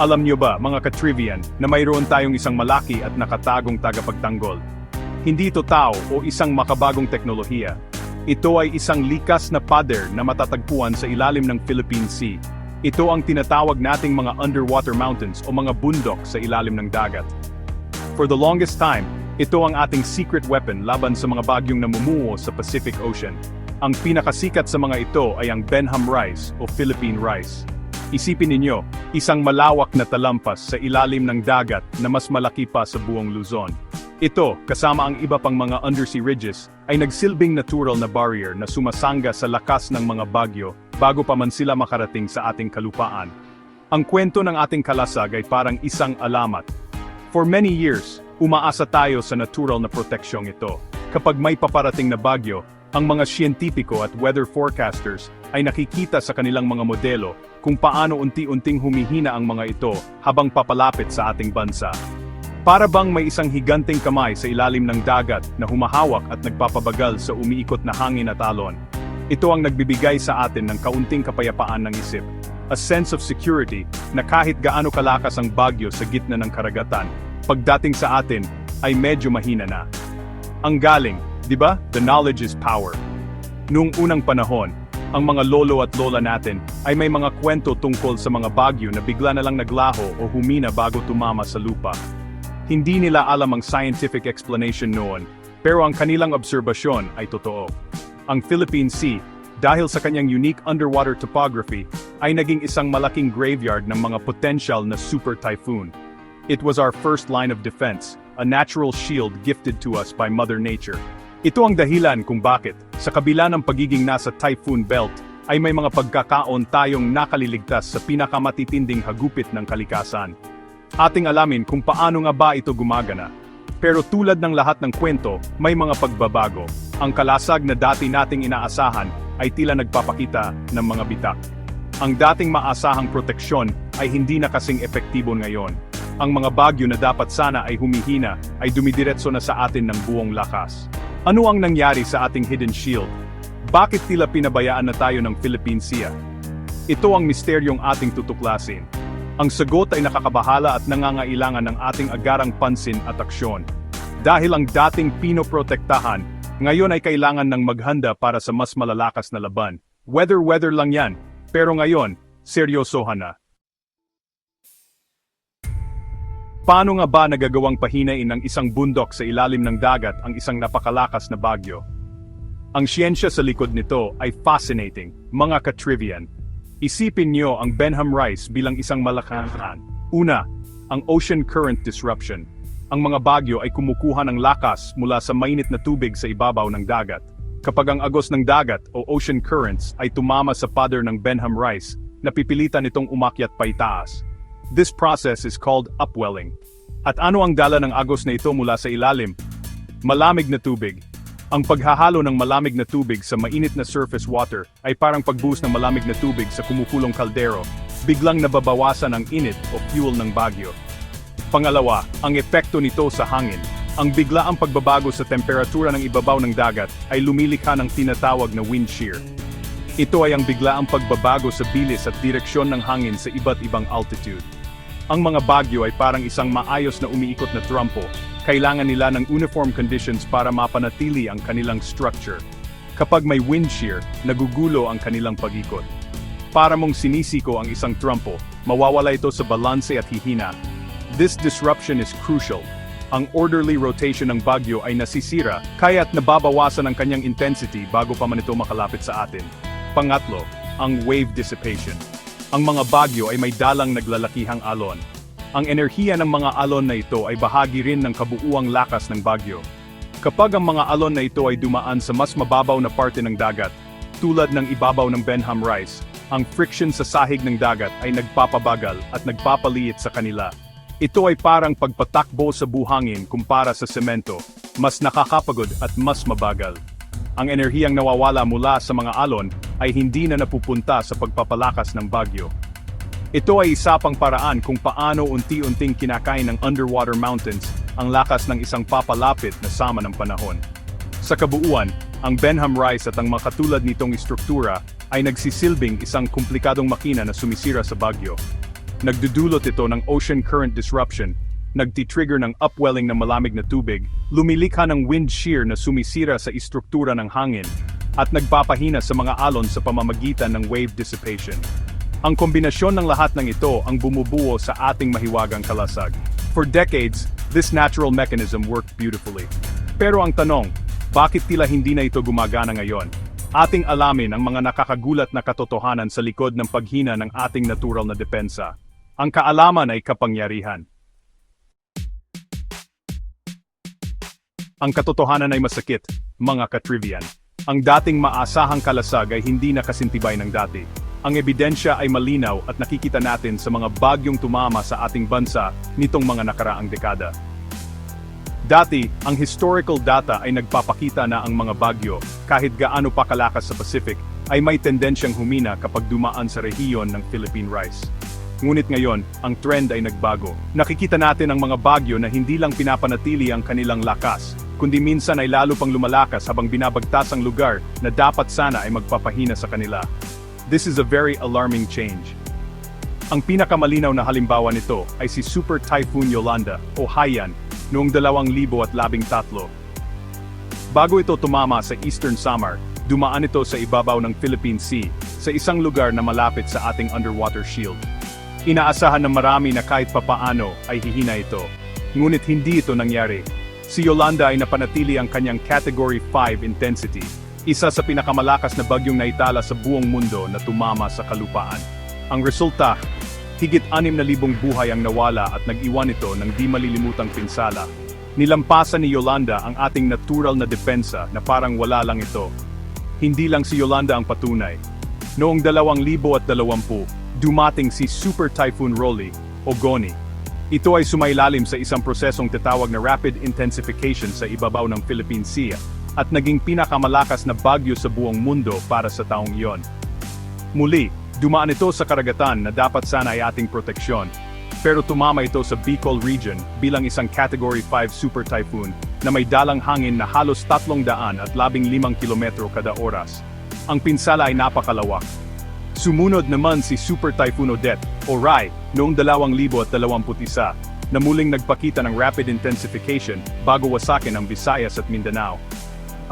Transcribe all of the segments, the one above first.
Alam niyo ba, mga katrivian, na mayroon tayong isang malaki at nakatagong tagapagtanggol? Hindi ito tao o isang makabagong teknolohiya. Ito ay isang likas na pader na matatagpuan sa ilalim ng Philippine Sea. Ito ang tinatawag nating mga underwater mountains o mga bundok sa ilalim ng dagat. For the longest time, ito ang ating secret weapon laban sa mga bagyong namumuo sa Pacific Ocean. Ang pinakasikat sa mga ito ay ang Benham Rice o Philippine Rice. Isipin ninyo, isang malawak na talampas sa ilalim ng dagat na mas malaki pa sa buong Luzon. Ito, kasama ang iba pang mga undersea ridges, ay nagsilbing natural na barrier na sumasangga sa lakas ng mga bagyo bago pa man sila makarating sa ating kalupaan. Ang kwento ng ating kalasag ay parang isang alamat. For many years, umaasa tayo sa natural na proteksyong ito. Kapag may paparating na bagyo, ang mga siyentipiko at weather forecasters ay nakikita sa kanilang mga modelo kung paano unti-unting humihina ang mga ito habang papalapit sa ating bansa. Para bang may isang higanting kamay sa ilalim ng dagat na humahawak at nagpapabagal sa umiikot na hangin at alon. Ito ang nagbibigay sa atin ng kaunting kapayapaan ng isip. A sense of security na kahit gaano kalakas ang bagyo sa gitna ng karagatan, pagdating sa atin ay medyo mahina na. Ang galing, di ba? The knowledge is power. Noong unang panahon, ang mga lolo at lola natin ay may mga kwento tungkol sa mga bagyo na bigla na lang naglaho o humina bago tumama sa lupa. Hindi nila alam ang scientific explanation noon, pero ang kanilang obserbasyon ay totoo. Ang Philippine Sea, dahil sa kanyang unique underwater topography, ay naging isang malaking graveyard ng mga potential na super typhoon. It was our first line of defense, a natural shield gifted to us by Mother Nature. Ito ang dahilan kung bakit, sa kabila ng pagiging nasa typhoon belt, ay may mga pagkakaon tayong nakaliligtas sa pinakamatitinding hagupit ng kalikasan. Ating alamin kung paano nga ba ito gumagana. Pero tulad ng lahat ng kwento, may mga pagbabago. Ang kalasag na dati nating inaasahan ay tila nagpapakita ng mga bitak. Ang dating maasahang proteksyon ay hindi na kasing epektibo ngayon. Ang mga bagyo na dapat sana ay humihina ay dumidiretso na sa atin ng buong lakas. Ano ang nangyari sa ating hidden shield? Bakit tila pinabayaan na tayo ng Philippine Sea? Ito ang misteryong ating tutuklasin. Ang sagot ay nakakabahala at nangangailangan ng ating agarang pansin at aksyon. Dahil ang dating pinoprotektahan, ngayon ay kailangan ng maghanda para sa mas malalakas na laban. Weather-weather lang yan, pero ngayon, seryosohan na. Paano nga ba nagagawang pahinain ng isang bundok sa ilalim ng dagat ang isang napakalakas na bagyo? Ang siyensya sa likod nito ay fascinating, mga katrivian. Isipin niyo ang Benham Rice bilang isang malakasan. Una, ang ocean current disruption. Ang mga bagyo ay kumukuha ng lakas mula sa mainit na tubig sa ibabaw ng dagat. Kapag ang agos ng dagat o ocean currents ay tumama sa pader ng Benham Rice, napipilitan itong umakyat pa itaas. This process is called upwelling. At ano ang dala ng agos na ito mula sa ilalim? Malamig na tubig. Ang paghahalo ng malamig na tubig sa mainit na surface water ay parang pagbuhos ng malamig na tubig sa kumukulong kaldero, biglang nababawasan ang init o fuel ng bagyo. Pangalawa, ang epekto nito sa hangin. Ang biglaang pagbabago sa temperatura ng ibabaw ng dagat ay lumilikha ng tinatawag na wind shear. Ito ay ang biglaang pagbabago sa bilis at direksyon ng hangin sa iba't ibang altitude. Ang mga bagyo ay parang isang maayos na umiikot na trumpo. Kailangan nila ng uniform conditions para mapanatili ang kanilang structure. Kapag may wind shear, nagugulo ang kanilang pag-ikot. Para mong sinisiko ang isang trumpo, mawawala ito sa balanse at hihina. This disruption is crucial. Ang orderly rotation ng bagyo ay nasisira, kaya't nababawasan ang kanyang intensity bago pa man ito makalapit sa atin. Pangatlo, ang wave dissipation. Ang mga bagyo ay may dalang naglalakihang alon. Ang enerhiya ng mga alon na ito ay bahagi rin ng kabuuang lakas ng bagyo. Kapag ang mga alon na ito ay dumaan sa mas mababaw na parte ng dagat, tulad ng ibabaw ng Benham Rice, ang friction sa sahig ng dagat ay nagpapabagal at nagpapaliit sa kanila. Ito ay parang pagpatakbo sa buhangin kumpara sa semento, mas nakakapagod at mas mabagal. Ang enerhiyang nawawala mula sa mga alon ay hindi na napupunta sa pagpapalakas ng bagyo. Ito ay isa pang paraan kung paano unti-unting kinakain ng underwater mountains ang lakas ng isang papalapit na sama ng panahon. Sa kabuuan, ang Benham Rice at ang mga katulad nitong istruktura ay nagsisilbing isang komplikadong makina na sumisira sa bagyo. nagdudulot ito ng ocean current disruption, nagtitrigger ng upwelling ng malamig na tubig, lumilikha ng wind shear na sumisira sa istruktura ng hangin, at nagpapahina sa mga alon sa pamamagitan ng wave dissipation. Ang kombinasyon ng lahat ng ito ang bumubuo sa ating mahiwagang kalasag. For decades, this natural mechanism worked beautifully. Pero ang tanong, bakit tila hindi na ito gumagana ngayon? Ating alamin ang mga nakakagulat na katotohanan sa likod ng paghina ng ating natural na depensa. Ang kaalaman ay kapangyarihan. Ang katotohanan ay masakit, mga katrivian. Ang dating maasahang kalasag ay hindi nakasintibay ng dati. Ang ebidensya ay malinaw at nakikita natin sa mga bagyong tumama sa ating bansa nitong mga nakaraang dekada. Dati, ang historical data ay nagpapakita na ang mga bagyo, kahit gaano pa kalakas sa Pacific, ay may tendensyang humina kapag dumaan sa rehiyon ng Philippine Rice. Ngunit ngayon, ang trend ay nagbago. Nakikita natin ang mga bagyo na hindi lang pinapanatili ang kanilang lakas, kundi minsan ay lalo pang lumalakas habang binabagtas ang lugar na dapat sana ay magpapahina sa kanila. This is a very alarming change. Ang pinakamalinaw na halimbawa nito ay si Super Typhoon Yolanda o Haiyan noong 2013. Bago ito tumama sa Eastern Samar, dumaan ito sa ibabaw ng Philippine Sea, sa isang lugar na malapit sa ating underwater shield. Inaasahan ng marami na kahit papaano ay hihina ito. Ngunit hindi ito nangyari. Si Yolanda ay napanatili ang kanyang Category 5 intensity, isa sa pinakamalakas na bagyong naitala sa buong mundo na tumama sa kalupaan. Ang resulta, higit 6,000 buhay ang nawala at nag-iwan ito ng di malilimutang pinsala. Nilampasan ni Yolanda ang ating natural na depensa na parang wala lang ito. Hindi lang si Yolanda ang patunay. Noong 2020, dumating si Super Typhoon Rolly o Goni. Ito ay sumailalim sa isang prosesong tatawag na rapid intensification sa ibabaw ng Philippine Sea at naging pinakamalakas na bagyo sa buong mundo para sa taong iyon. Muli, dumaan ito sa karagatan na dapat sana ay ating proteksyon. Pero tumama ito sa Bicol region bilang isang Category 5 Super Typhoon na may dalang hangin na halos 300 at 15 kilometro kada oras. Ang pinsala ay napakalawak. Sumunod naman si Super Typhoon Odette o Rai noong 2021 na muling nagpakita ng rapid intensification bago wasakin ang Visayas at Mindanao.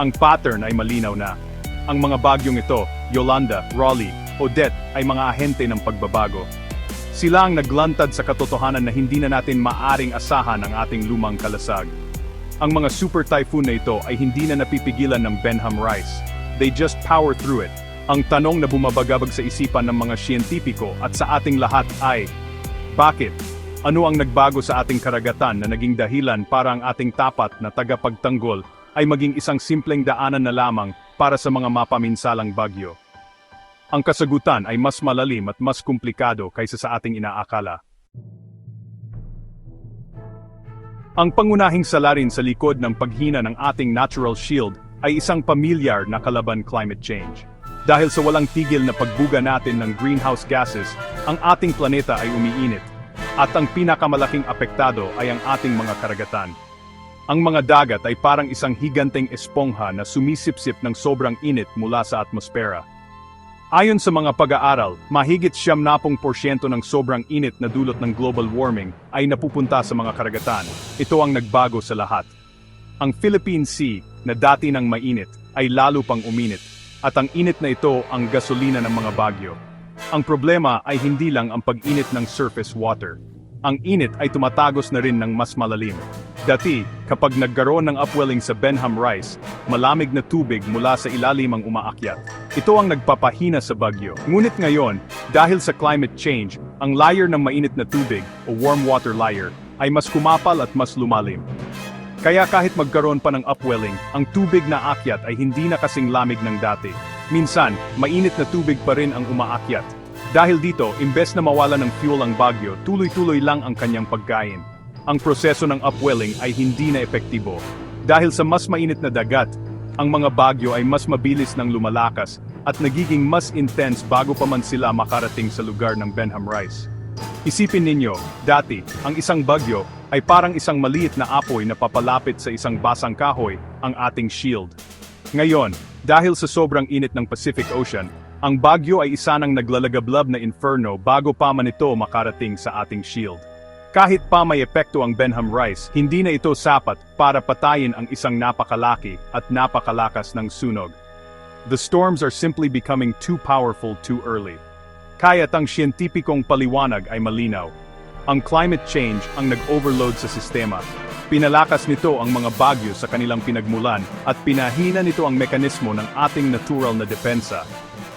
Ang pattern ay malinaw na. Ang mga bagyong ito, Yolanda, Raleigh, Odette ay mga ahente ng pagbabago. Sila ang naglantad sa katotohanan na hindi na natin maaring asahan ang ating lumang kalasag. Ang mga super typhoon na ito ay hindi na napipigilan ng Benham Rice. They just power through it. Ang tanong na bumabagabag sa isipan ng mga siyentipiko at sa ating lahat ay, bakit? Ano ang nagbago sa ating karagatan na naging dahilan para ang ating tapat na tagapagtanggol ay maging isang simpleng daanan na lamang para sa mga mapaminsalang bagyo? Ang kasagutan ay mas malalim at mas komplikado kaysa sa ating inaakala. Ang pangunahing salarin sa likod ng paghina ng ating natural shield ay isang pamilyar na kalaban climate change. Dahil sa walang tigil na pagbuga natin ng greenhouse gases, ang ating planeta ay umiinit. At ang pinakamalaking apektado ay ang ating mga karagatan. Ang mga dagat ay parang isang higanteng espongha na sumisipsip ng sobrang init mula sa atmosfera. Ayon sa mga pag-aaral, mahigit siyam na pong porsyento ng sobrang init na dulot ng global warming ay napupunta sa mga karagatan. Ito ang nagbago sa lahat. Ang Philippine Sea, na dati nang mainit, ay lalo pang uminit. At ang init na ito ang gasolina ng mga bagyo. Ang problema ay hindi lang ang pag-init ng surface water. Ang init ay tumatagos na rin ng mas malalim. Dati, kapag nagkaroon ng upwelling sa Benham Rice, malamig na tubig mula sa ilalim ang umaakyat. Ito ang nagpapahina sa bagyo. Ngunit ngayon, dahil sa climate change, ang layer ng mainit na tubig, o warm water layer, ay mas kumapal at mas lumalim. Kaya kahit magkaroon pa ng upwelling, ang tubig na akyat ay hindi na kasing lamig ng dati. Minsan, mainit na tubig pa rin ang umaakyat. Dahil dito, imbes na mawala ng fuel ang bagyo, tuloy-tuloy lang ang kanyang pagkain. Ang proseso ng upwelling ay hindi na epektibo. Dahil sa mas mainit na dagat, ang mga bagyo ay mas mabilis nang lumalakas at nagiging mas intense bago pa man sila makarating sa lugar ng Benham Rice. Isipin ninyo, dati, ang isang bagyo ay parang isang maliit na apoy na papalapit sa isang basang kahoy, ang ating shield. Ngayon, dahil sa sobrang init ng Pacific Ocean, Ang bagyo ay isa ng naglalagablab na inferno bago pa man ito makarating sa ating shield. Kahit pa may epekto ang Benham Rice, hindi na ito sapat para patayin ang isang napakalaki at napakalakas ng sunog. The storms are simply becoming too powerful too early. Kaya't ang siyentipikong paliwanag ay malinaw. Ang climate change ang nag-overload sa sistema. Pinalakas nito ang mga bagyo sa kanilang pinagmulan at pinahina nito ang mekanismo ng ating natural na depensa.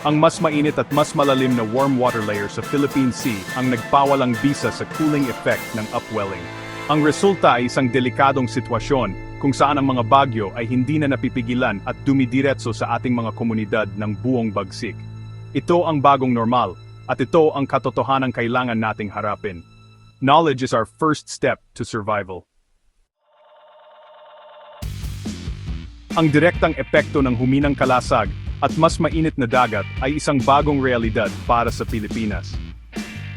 Ang mas mainit at mas malalim na warm water layer sa Philippine Sea ang nagpawalang bisa sa cooling effect ng upwelling. Ang resulta ay isang delikadong sitwasyon kung saan ang mga bagyo ay hindi na napipigilan at dumidiretso sa ating mga komunidad ng buong bagsik. Ito ang bagong normal, at ito ang katotohanang kailangan nating harapin. Knowledge is our first step to survival. Ang direktang epekto ng huminang kalasag at mas mainit na dagat ay isang bagong realidad para sa Pilipinas.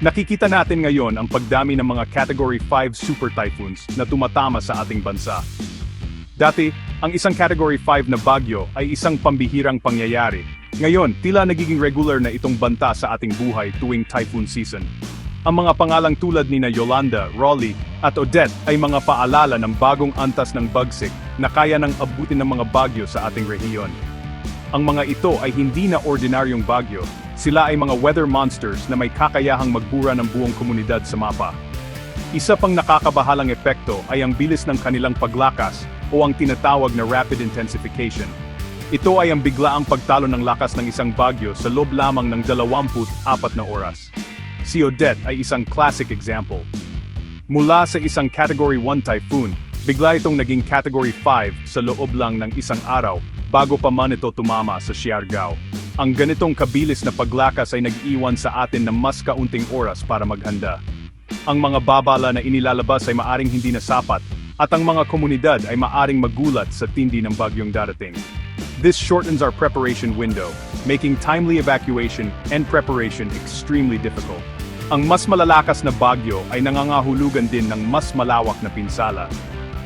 Nakikita natin ngayon ang pagdami ng mga Category 5 super typhoons na tumatama sa ating bansa. Dati, ang isang Category 5 na bagyo ay isang pambihirang pangyayari. Ngayon, tila nagiging regular na itong banta sa ating buhay tuwing typhoon season. Ang mga pangalang tulad ni na Yolanda, Raleigh, at Odette ay mga paalala ng bagong antas ng bagsik na kaya nang abutin ng mga bagyo sa ating rehiyon. Ang mga ito ay hindi na ordinaryong bagyo, sila ay mga weather monsters na may kakayahang magbura ng buong komunidad sa mapa. Isa pang nakakabahalang epekto ay ang bilis ng kanilang paglakas o ang tinatawag na rapid intensification. Ito ay ang biglaang pagtalo ng lakas ng isang bagyo sa loob lamang ng 24 na oras. Si Odette ay isang classic example. Mula sa isang Category 1 typhoon, bigla itong naging Category 5 sa loob lang ng isang araw bago pa man ito tumama sa Siargao. Ang ganitong kabilis na paglakas ay nag-iwan sa atin ng mas kaunting oras para maghanda. Ang mga babala na inilalabas ay maaring hindi na sapat, at ang mga komunidad ay maaring magulat sa tindi ng bagyong darating. This shortens our preparation window, making timely evacuation and preparation extremely difficult. Ang mas malalakas na bagyo ay nangangahulugan din ng mas malawak na pinsala.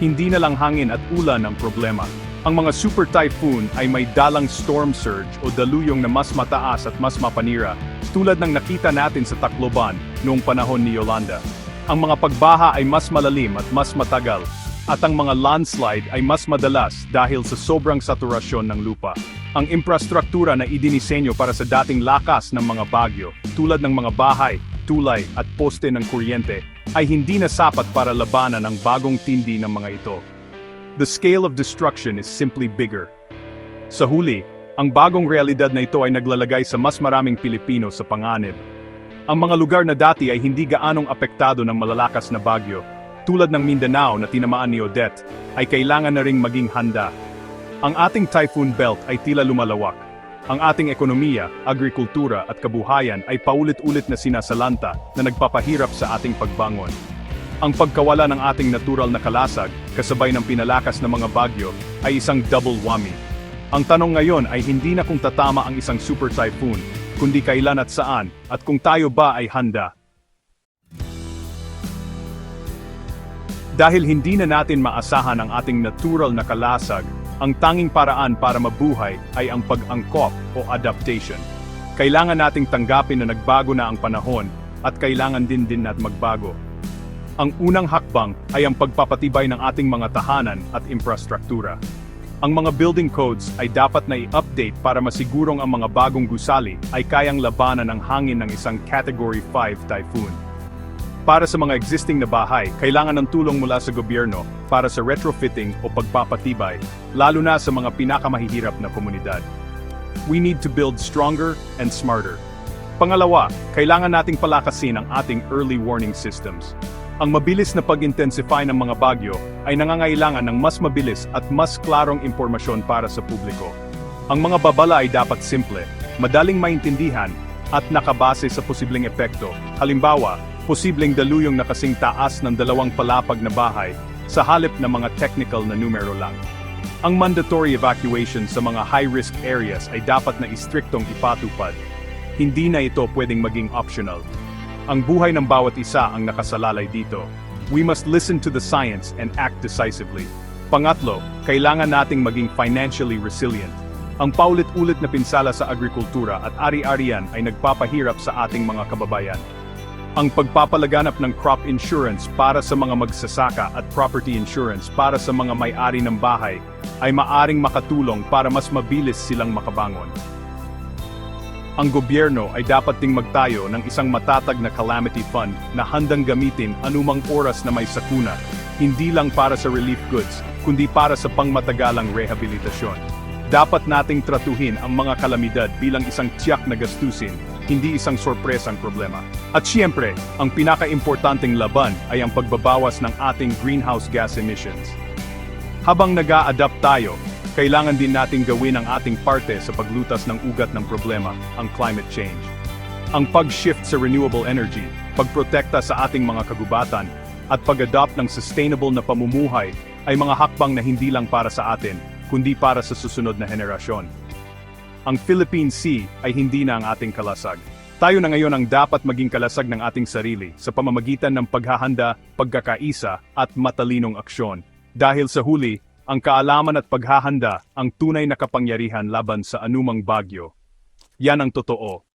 Hindi na lang hangin at ulan ang problema. Ang mga super typhoon ay may dalang storm surge o daluyong na mas mataas at mas mapanira, tulad ng nakita natin sa Tacloban noong panahon ni Yolanda. Ang mga pagbaha ay mas malalim at mas matagal, at ang mga landslide ay mas madalas dahil sa sobrang saturasyon ng lupa. Ang infrastruktura na idinisenyo para sa dating lakas ng mga bagyo, tulad ng mga bahay, tulay at poste ng kuryente, ay hindi na sapat para labanan ang bagong tindi ng mga ito. The scale of destruction is simply bigger. Sa huli, ang bagong realidad na ito ay naglalagay sa mas maraming Pilipino sa panganib. Ang mga lugar na dati ay hindi gaanong apektado ng malalakas na bagyo, tulad ng Mindanao na tinamaan ni Odette, ay kailangan na ring maging handa. Ang ating typhoon belt ay tila lumalawak. Ang ating ekonomiya, agrikultura at kabuhayan ay paulit-ulit na sinasalanta na nagpapahirap sa ating pagbangon. Ang pagkawala ng ating natural na kalasag, kasabay ng pinalakas na mga bagyo, ay isang double whammy. Ang tanong ngayon ay hindi na kung tatama ang isang super typhoon, kundi kailan at saan, at kung tayo ba ay handa. Dahil hindi na natin maasahan ang ating natural na kalasag, ang tanging paraan para mabuhay ay ang pag-angkop o adaptation. Kailangan nating tanggapin na nagbago na ang panahon at kailangan din din nat magbago. Ang unang hakbang ay ang pagpapatibay ng ating mga tahanan at infrastruktura. Ang mga building codes ay dapat na i-update para masigurong ang mga bagong gusali ay kayang labanan ng hangin ng isang Category 5 typhoon. Para sa mga existing na bahay, kailangan ng tulong mula sa gobyerno para sa retrofitting o pagpapatibay, lalo na sa mga pinakamahihirap na komunidad. We need to build stronger and smarter. Pangalawa, kailangan nating palakasin ang ating early warning systems. Ang mabilis na pag-intensify ng mga bagyo ay nangangailangan ng mas mabilis at mas klarong impormasyon para sa publiko. Ang mga babala ay dapat simple, madaling maintindihan, at nakabase sa posibleng epekto. Halimbawa, posibleng daluyong na kasing taas ng dalawang palapag na bahay sa halip ng mga technical na numero lang. Ang mandatory evacuation sa mga high-risk areas ay dapat na istriktong ipatupad. Hindi na ito pwedeng maging optional. Ang buhay ng bawat isa ang nakasalalay dito. We must listen to the science and act decisively. Pangatlo, kailangan nating maging financially resilient. Ang paulit-ulit na pinsala sa agrikultura at ari-arian ay nagpapahirap sa ating mga kababayan. Ang pagpapalaganap ng crop insurance para sa mga magsasaka at property insurance para sa mga may-ari ng bahay ay maaring makatulong para mas mabilis silang makabangon. Ang gobyerno ay dapat ding magtayo ng isang matatag na calamity fund na handang gamitin anumang oras na may sakuna, hindi lang para sa relief goods, kundi para sa pangmatagalang rehabilitasyon. Dapat nating tratuhin ang mga kalamidad bilang isang tiyak na gastusin, hindi isang sorpresang problema. At siyempre, ang pinaka-importanting laban ay ang pagbabawas ng ating greenhouse gas emissions. Habang nag adapt tayo, kailangan din nating gawin ang ating parte sa paglutas ng ugat ng problema, ang climate change. Ang pag-shift sa renewable energy, pagprotekta sa ating mga kagubatan, at pag-adopt ng sustainable na pamumuhay ay mga hakbang na hindi lang para sa atin, kundi para sa susunod na henerasyon. Ang Philippine Sea ay hindi na ang ating kalasag. Tayo na ngayon ang dapat maging kalasag ng ating sarili sa pamamagitan ng paghahanda, pagkakaisa, at matalinong aksyon. Dahil sa huli, ang kaalaman at paghahanda ang tunay na kapangyarihan laban sa anumang bagyo. Yan ang totoo,